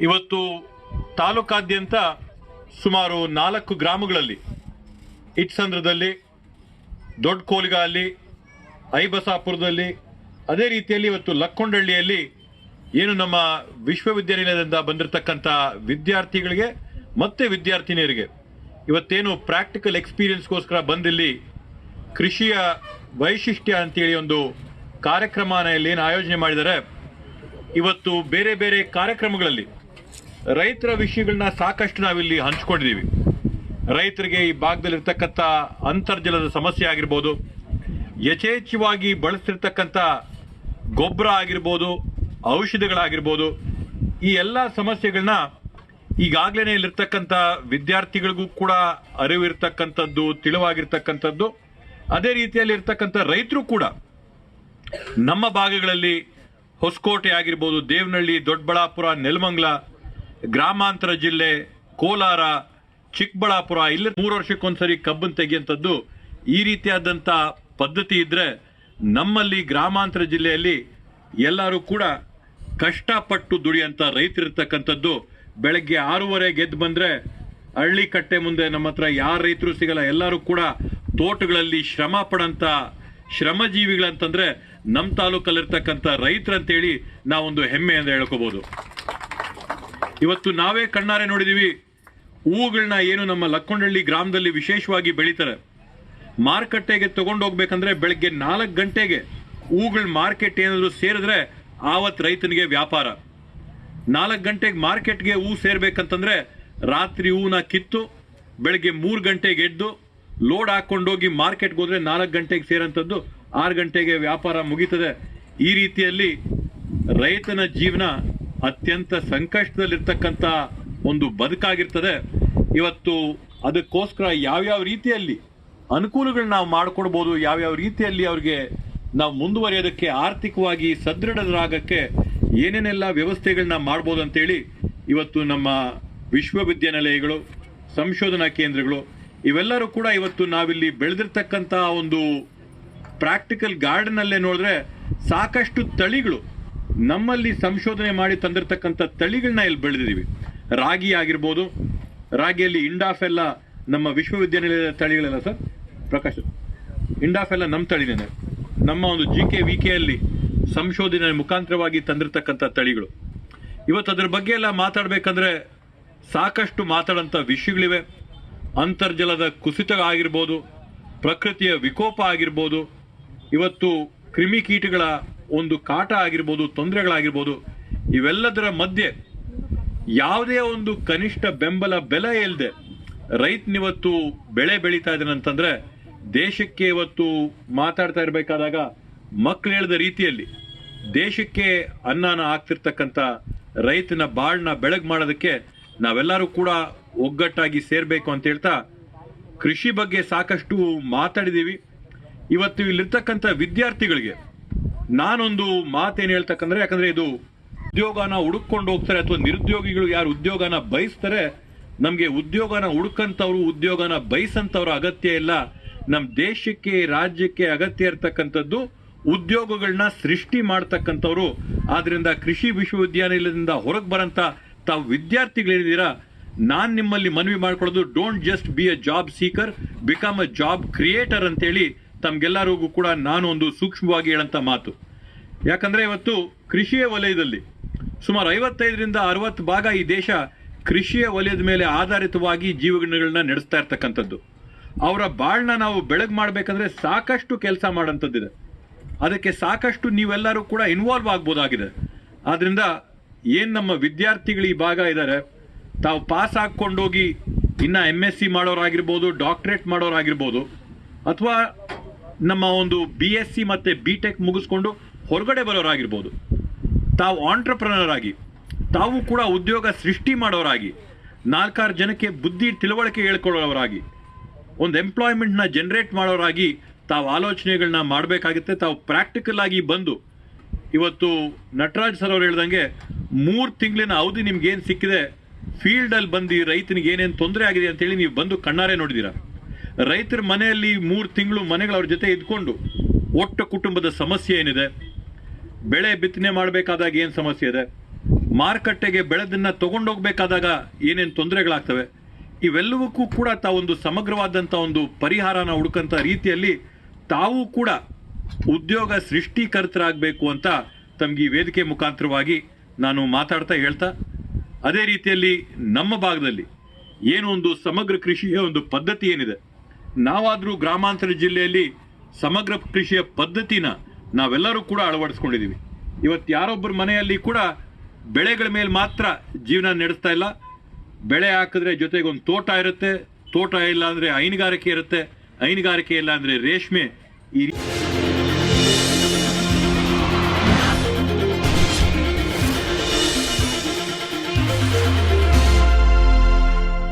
ಇವತ್ತು ತಾಲೂಕಾದ್ಯಂತ ಸುಮಾರು ನಾಲ್ಕು ಗ್ರಾಮಗಳಲ್ಲಿ ಇಟ್ಸಂದ್ರದಲ್ಲಿ ದೊಡ್ಡ ಕೋಲಿಗಲ್ಲಿ ಐಬಸಾಪುರದಲ್ಲಿ, ಅದೇ ರೀತಿಯಲ್ಲಿ ಇವತ್ತು ಲಕ್ಕೊಂಡಳ್ಳಿಯಲ್ಲಿ ಏನು ನಮ್ಮ ವಿಶ್ವವಿದ್ಯಾನಿಲಯದಿಂದ ಬಂದಿರತಕ್ಕಂಥ ವಿದ್ಯಾರ್ಥಿಗಳಿಗೆ ಮತ್ತೆ ವಿದ್ಯಾರ್ಥಿನಿಯರಿಗೆ ಇವತ್ತೇನು ಪ್ರಾಕ್ಟಿಕಲ್ ಎಕ್ಸ್ಪೀರಿಯನ್ಸ್ಗೋಸ್ಕರ ಬಂದಿಲ್ಲಿ ಕೃಷಿಯ ವೈಶಿಷ್ಟ್ಯ ಅಂತೇಳಿ ಒಂದು ಕಾರ್ಯಕ್ರಮನ ಇಲ್ಲಿ ಏನು ಆಯೋಜನೆ ಮಾಡಿದ್ದಾರೆ. ಇವತ್ತು ಬೇರೆ ಬೇರೆ ಕಾರ್ಯಕ್ರಮಗಳಲ್ಲಿ ರೈತರ ವಿಷಯಗಳನ್ನ ಸಾಕಷ್ಟು ನಾವಿಲ್ಲಿ ಹಂಚ್ಕೊಂಡಿದ್ದೀವಿ. ರೈತರಿಗೆ ಈ ಭಾಗದಲ್ಲಿರ್ತಕ್ಕಂಥ ಅಂತರ್ಜಲದ ಸಮಸ್ಯೆ ಆಗಿರ್ಬೋದು, ಯಥೇಚ್ಛವಾಗಿ ಬಳಸ್ತಿರ್ತಕ್ಕಂಥ ಗೊಬ್ಬರ ಆಗಿರ್ಬೋದು, ಔಷಧಿಗಳಾಗಿರ್ಬೋದು, ಈ ಎಲ್ಲ ಸಮಸ್ಯೆಗಳನ್ನ ಈಗಾಗಲೇ ಇಲ್ಲಿರ್ತಕ್ಕಂಥ ವಿದ್ಯಾರ್ಥಿಗಳಿಗೂ ಕೂಡ ಅರಿವಿರ್ತಕ್ಕಂಥದ್ದು, ತಿಳಿವಾಗಿರ್ತಕ್ಕಂಥದ್ದು, ಅದೇ ರೀತಿಯಲ್ಲಿ ಇರ್ತಕ್ಕಂಥ ರೈತರು ಕೂಡ ನಮ್ಮ ಭಾಗಗಳಲ್ಲಿ ಹೊಸಕೋಟೆ ಆಗಿರ್ಬೋದು, ದೇವನಹಳ್ಳಿ, ದೊಡ್ಡಬಳ್ಳಾಪುರ, ನೆಲಮಂಗಲ ಗ್ರಾಮಾಂತರ ಜಿಲ್ಲೆ ಕೋಲಾರ, ಚಿಕ್ಕಬಳ್ಳಾಪುರ, ಇಲ್ಲಿ ಮೂರು ವರ್ಷಕ್ಕೊಂದ್ಸರಿ ಕಬ್ಬನ್ ತೆಗೆಯುವಂಥದ್ದು ಈ ರೀತಿಯಾದಂಥ ಪದ್ಧತಿ ಇದ್ರೆ ನಮ್ಮಲ್ಲಿ ಗ್ರಾಮಾಂತರ ಜಿಲ್ಲೆಯಲ್ಲಿ ಎಲ್ಲರೂ ಕೂಡ ಕಷ್ಟಪಟ್ಟು ದುಡಿಯಂಥ ರೈತರಿರ್ತಕ್ಕಂಥದ್ದು. ಬೆಳಗ್ಗೆ ಆರೂವರೆ ಗೆದ್ದು ಬಂದರೆ ಹಳ್ಳಿ ಕಟ್ಟೆ ಮುಂದೆ ನಮ್ಮ ಹತ್ರ ಯಾರು ರೈತರು ಸಿಗಲ್ಲ, ಎಲ್ಲರೂ ಕೂಡ ತೋಟಗಳಲ್ಲಿ ಶ್ರಮ ಪಡಂಥ ಶ್ರಮಜೀವಿಗಳಂತಂದರೆ ನಮ್ಮ ತಾಲೂಕಲ್ಲಿರ್ತಕ್ಕಂಥ ರೈತರಂತೇಳಿ ನಾವೊಂದು ಹೆಮ್ಮೆ ಅಂತ ಹೇಳ್ಕೋಬಹುದು ಇವತ್ತು ನಾವೇ ಕಣ್ಣಾರೆ ನೋಡಿದೀವಿ. ಹೂಗಳನ್ನ ಏನು ನಮ್ಮ ಲಕ್ಕೊಂಡಳ್ಳಿ ಗ್ರಾಮದಲ್ಲಿ ವಿಶೇಷವಾಗಿ ಬೆಳೀತಾರೆ. ಮಾರುಕಟ್ಟೆಗೆ ಹೋಗ್ಬೇಕಂದ್ರೆ ಬೆಳಗ್ಗೆ ನಾಲ್ಕು ಗಂಟೆಗೆ ಹೂಗಳ ಮಾರ್ಕೆಟ್ ಏನಾದರೂ ಸೇರಿದ್ರೆ ಆವತ್ತು ರೈತನಿಗೆ ವ್ಯಾಪಾರ. ನಾಲ್ಕು ಗಂಟೆಗೆ ಮಾರ್ಕೆಟ್ಗೆ ಹೂ ಸೇರ್ಬೇಕಂತಂದ್ರೆ ರಾತ್ರಿ ಹೂನ ಕಿತ್ತು, ಬೆಳಗ್ಗೆ ಮೂರು ಗಂಟೆಗೆ ಎದ್ದು ಲೋಡ್ ಹಾಕೊಂಡೋಗಿ ಮಾರ್ಕೆಟ್ಗೆ ಹೋದ್ರೆ ನಾಲ್ಕು ಗಂಟೆಗೆ ಸೇರಂಥದ್ದು ಆರು ಗಂಟೆಗೆ ವ್ಯಾಪಾರ ಮುಗೀತದೆ. ಈ ರೀತಿಯಲ್ಲಿ ರೈತನ ಜೀವನ ಅತ್ಯಂತ ಸಂಕಷ್ಟದಲ್ಲಿರ್ತಕ್ಕಂಥ ಒಂದು ಬದುಕಾಗಿರ್ತದೆ. ಇವತ್ತು ಅದಕ್ಕೋಸ್ಕರ ಯಾವ್ಯಾವ ರೀತಿಯಲ್ಲಿ ಅನುಕೂಲಗಳನ್ನ ನಾವು ಮಾಡಿಕೊಡ್ಬೋದು, ಯಾವ್ಯಾವ ರೀತಿಯಲ್ಲಿ ಅವ್ರಿಗೆ ನಾವು ಮುಂದುವರಿಯೋದಕ್ಕೆ ಆರ್ಥಿಕವಾಗಿ ಸದೃಢರಾಗಕ್ಕೆ ಏನೇನೆಲ್ಲ ವ್ಯವಸ್ಥೆಗಳನ್ನ ಮಾಡ್ಬೋದು ಅಂತೇಳಿ ಇವತ್ತು ನಮ್ಮ ವಿಶ್ವವಿದ್ಯಾನಿಲಯಗಳು, ಸಂಶೋಧನಾ ಕೇಂದ್ರಗಳು, ಇವೆಲ್ಲರೂ ಕೂಡ ಇವತ್ತು ನಾವಿಲ್ಲಿ ಬೆಳೆದಿರ್ತಕ್ಕಂಥ ಒಂದು ಪ್ರಾಕ್ಟಿಕಲ್ ಗಾರ್ಡನ್ ಅಲ್ಲೇ ನೋಡಿದ್ರೆ ಸಾಕಷ್ಟು ತಳಿಗಳು ನಮ್ಮಲ್ಲಿ ಸಂಶೋಧನೆ ಮಾಡಿ ತಂದಿರತಕ್ಕಂಥ ತಳಿಗಳನ್ನ ಇಲ್ಲಿ ಬೆಳೆದಿದ್ದೀವಿ. ರಾಗಿ ಆಗಿರ್ಬೋದು, ರಾಗಿಯಲ್ಲಿ ಇಂಡಾಫ್ ಎಲ್ಲ ನಮ್ಮ ವಿಶ್ವವಿದ್ಯಾನಿಲಯದ ತಳಿಗಳೆಲ್ಲ ಸರ್? ಪ್ರಕಾಶ್, ಇಂಡಾಫೆಲ್ಲ ನಮ್ಮ ತಳಿನೇ ನಮ್ಮ ಒಂದು ಜಿ ಕೆ ವಿ ಕೆಯಲ್ಲಿ ಸಂಶೋಧನೆ ಮುಖಾಂತರವಾಗಿ ತಂದಿರತಕ್ಕಂಥ ತಳಿಗಳು. ಇವತ್ತು ಅದ್ರ ಬಗ್ಗೆ ಎಲ್ಲ ಮಾತಾಡಬೇಕಂದ್ರೆ ಸಾಕಷ್ಟು ಮಾತಾಡೋಂಥ ವಿಷಯಗಳಿವೆ. ಅಂತರ್ಜಲದ ಕುಸಿತ ಆಗಿರ್ಬೋದು, ಪ್ರಕೃತಿಯ ವಿಕೋಪ ಆಗಿರ್ಬೋದು, ಇವತ್ತು ಕ್ರಿಮಿಕೀಟಗಳ ಒಂದು ಕಾಟ ಆಗಿರ್ಬೋದು, ತೊಂದರೆಗಳಾಗಿರ್ಬೋದು, ಇವೆಲ್ಲದರ ಮಧ್ಯೆ ಯಾವುದೇ ಒಂದು ಕನಿಷ್ಠ ಬೆಂಬಲ ಬೆಲೆ ಇಲ್ಲದೆ ರೈತನಿವತ್ತು ಬೆಳೆ ಬೆಳೀತಾ ಅಂತಂದ್ರೆ ದೇಶಕ್ಕೆ ಇವತ್ತು ಮಾತಾಡ್ತಾ ಇರಬೇಕಾದಾಗ ಮಕ್ಕಳು ಹೇಳಿದ ರೀತಿಯಲ್ಲಿ ದೇಶಕ್ಕೆ ಅನ್ನನ ಆಗ್ತಿರ್ತಕ್ಕಂಥ ರೈತನ ಬಾಳ್ನ ಬೆಳಗ್ ಮಾಡೋದಕ್ಕೆ ನಾವೆಲ್ಲರೂ ಕೂಡ ಒಗ್ಗಟ್ಟಾಗಿ ಸೇರಬೇಕು ಅಂತ ಹೇಳ್ತಾ ಕೃಷಿ ಬಗ್ಗೆ ಸಾಕಷ್ಟು ಮಾತಾಡಿದೀವಿ. ಇವತ್ತು ಇಲ್ಲಿರ್ತಕ್ಕಂಥ ವಿದ್ಯಾರ್ಥಿಗಳಿಗೆ ನಾನೊಂದು ಮಾತೇನು ಹೇಳ್ತಕ್ಕಂದ್ರೆ, ಯಾಕಂದ್ರೆ ಇದು ಉದ್ಯೋಗನ ಹುಡುಕೊಂಡು ಹೋಗ್ತಾರೆ ಅಥವಾ ನಿರುದ್ಯೋಗಿಗಳು ಯಾರು ಉದ್ಯೋಗನ ಬಯಸ್ತಾರೆ, ನಮಗೆ ಉದ್ಯೋಗನ ಹುಡುಕಂತವ್ರು ಉದ್ಯೋಗನ ಬಯಸಂತವ್ರ ಅಗತ್ಯ ಇಲ್ಲ. ನಮ್ಮ ದೇಶಕ್ಕೆ, ರಾಜ್ಯಕ್ಕೆ ಅಗತ್ಯ ಇರತಕ್ಕಂಥದ್ದು ಉದ್ಯೋಗಗಳನ್ನ ಸೃಷ್ಟಿ ಮಾಡ್ತಕ್ಕಂಥವ್ರು. ಆದ್ರಿಂದ ಕೃಷಿ ವಿಶ್ವವಿದ್ಯಾನಿಲಯದಿಂದ ಹೊರಗೆ ಬರಂತ ತಾವು ವಿದ್ಯಾರ್ಥಿಗಳಿದ್ದೀರಾ? ನಾನು ನಿಮ್ಮಲ್ಲಿ ಮನವಿ ಮಾಡ್ಕೊಳ್ಳೋದು don't just be a job seeker become a job creator ಅಂತೇಳಿ ತಮ್ಗೆಲ್ಲರಿಗೂ ಕೂಡ ನಾನು ಒಂದು ಸೂಕ್ಷ್ಮವಾಗಿ ಹೇಳಂತ ಮಾತು. ಯಾಕಂದ್ರೆ ಇವತ್ತು ಕೃಷಿಯ ವಲಯದಲ್ಲಿ ಸುಮಾರು ಐವತ್ತೈದರಿಂದ ಅರವತ್ತು ಭಾಗ ಈ ದೇಶ ಕೃಷಿಯ ವಲಯದ ಮೇಲೆ ಆಧಾರಿತವಾಗಿ ಜೀವಗಳನ್ನ ನಡೆಸ್ತಾ ಇರ್ತಕ್ಕಂಥದ್ದು. ಅವರ ಬಾಳ್ನ ನಾವು ಬೆಳಗ್ ಮಾಡಬೇಕಂದ್ರೆ ಸಾಕಷ್ಟು ಕೆಲಸ ಮಾಡೋಂಥದ್ದಿದೆ. ಅದಕ್ಕೆ ಸಾಕಷ್ಟು ನೀವೆಲ್ಲರೂ ಕೂಡ ಇನ್ವಾಲ್ವ್ ಆಗ್ಬೋದಾಗಿದೆ. ಆದ್ರಿಂದ ಏನು ನಮ್ಮ ವಿದ್ಯಾರ್ಥಿಗಳು ಈ ಭಾಗ ಇದ್ದಾರೆ ತಾವು ಪಾಸ್ ಹಾಕೊಂಡೋಗಿ ಇನ್ನ ಎಂ ಎಸ್ ಸಿ ಮಾಡೋರಾಗಿರ್ಬೋದು ಡಾಕ್ಟರೇಟ್ ಮಾಡೋರಾಗಿರ್ಬೋದು, ಅಥವಾ ನಮ್ಮ ಒಂದು ಬಿ ಎಸ್ ಸಿ ಮತ್ತು ಬಿ ಟೆಕ್ ಮುಗಿಸ್ಕೊಂಡು ಹೊರಗಡೆ ಬರೋರಾಗಿರ್ಬೋದು. ತಾವು ಆಂಟ್ರಪ್ರನರ್ ಆಗಿ, ತಾವು ಕೂಡ ಉದ್ಯೋಗ ಸೃಷ್ಟಿ ಮಾಡೋರಾಗಿ, ನಾಲ್ಕಾರು ಜನಕ್ಕೆ ಬುದ್ಧಿ ತಿಳುವಳಿಕೆ ಹೇಳ್ಕೊಳ್ಳೋರಾಗಿ, ಒಂದು ಎಂಪ್ಲಾಯ್ಮೆಂಟ್ನ ಜನರೇಟ್ ಮಾಡೋರಾಗಿ ತಾವು ಆಲೋಚನೆಗಳನ್ನ ಮಾಡಬೇಕಾಗುತ್ತೆ. ತಾವು ಪ್ರಾಕ್ಟಿಕಲ್ ಆಗಿ ಬಂದು, ಇವತ್ತು ನಟರಾಜ್ ಸರ್ ಅವರು ಹೇಳ್ದಂಗೆ ಮೂರು ತಿಂಗಳಿನ ಅವಧಿ ನಿಮ್ಗೆ ಏನು ಸಿಕ್ಕಿದೆ ಫೀಲ್ಡಲ್ಲಿ ಬಂದು ರೈತನಿಗೆ ಏನೇನು ತೊಂದರೆ ಆಗಿದೆ ಅಂತೇಳಿ ನೀವು ಬಂದು ಕಣ್ಣಾರೆ ನೋಡಿದ್ದೀರಾ ರೈತರ ಮನೆಯಲ್ಲಿ ಮೂರು ತಿಂಗಳು ಮನೆಗಳು ಅವ್ರ ಜೊತೆ ಇದ್ಕೊಂಡು ಒಟ್ಟು ಕುಟುಂಬದ ಸಮಸ್ಯೆ ಏನಿದೆ? ಬೆಳೆ ಬಿತ್ತನೆ ಮಾಡಬೇಕಾದಾಗ ಏನು ಸಮಸ್ಯೆ ಇದೆ? ಮಾರುಕಟ್ಟೆಗೆ ಬೆಳೆದನ್ನು ತಗೊಂಡೋಗ್ಬೇಕಾದಾಗ ಏನೇನು ತೊಂದರೆಗಳಾಗ್ತವೆ? ಇವೆಲ್ಲವಕ್ಕೂ ಕೂಡ ತಾವೊಂದು ಸಮಗ್ರವಾದಂಥ ಒಂದು ಪರಿಹಾರನ ಹುಡುಕಂಥ ರೀತಿಯಲ್ಲಿ ತಾವು ಕೂಡ ಉದ್ಯೋಗ ಸೃಷ್ಟಿಕರ್ತರಾಗಬೇಕು ಅಂತ ತಮಗೆ ಈ ವೇದಿಕೆ ಮುಖಾಂತರವಾಗಿ ನಾನು ಮಾತಾಡ್ತಾ ಹೇಳ್ತಾ, ಅದೇ ರೀತಿಯಲ್ಲಿ ನಮ್ಮ ಭಾಗದಲ್ಲಿ ಏನು ಒಂದು ಸಮಗ್ರ ಕೃಷಿಯ ಒಂದು ಪದ್ಧತಿ ಏನಿದೆ? ನಾವಾದರೂ ಗ್ರಾಮಾಂತರ ಜಿಲ್ಲೆಯಲ್ಲಿ ಸಮಗ್ರ ಕೃಷಿಯ ಪದ್ಧತಿನ ನಾವೆಲ್ಲರೂ ಕೂಡ ಅಳವಡಿಸ್ಕೊಂಡಿದ್ದೀವಿ. ಇವತ್ತು ಯಾರೊಬ್ಬರ ಮನೆಯಲ್ಲಿ ಕೂಡ ಬೆಳೆಗಳ ಮೇಲೆ ಮಾತ್ರ ಜೀವನ ನಡೆಸ್ತಾ ಇಲ್ಲ. ಬೆಳೆ ಹಾಕಿದ್ರೆ ಜೊತೆಗೆ ಒಂದು ತೋಟ ಇರುತ್ತೆ. ತೋಟ ಇಲ್ಲ ಅಂದರೆ ಹೈನುಗಾರಿಕೆ ಇರುತ್ತೆ. ಹೈನುಗಾರಿಕೆ ಇಲ್ಲ ಅಂದ್ರೆ ರೇಷ್ಮೆ ಈ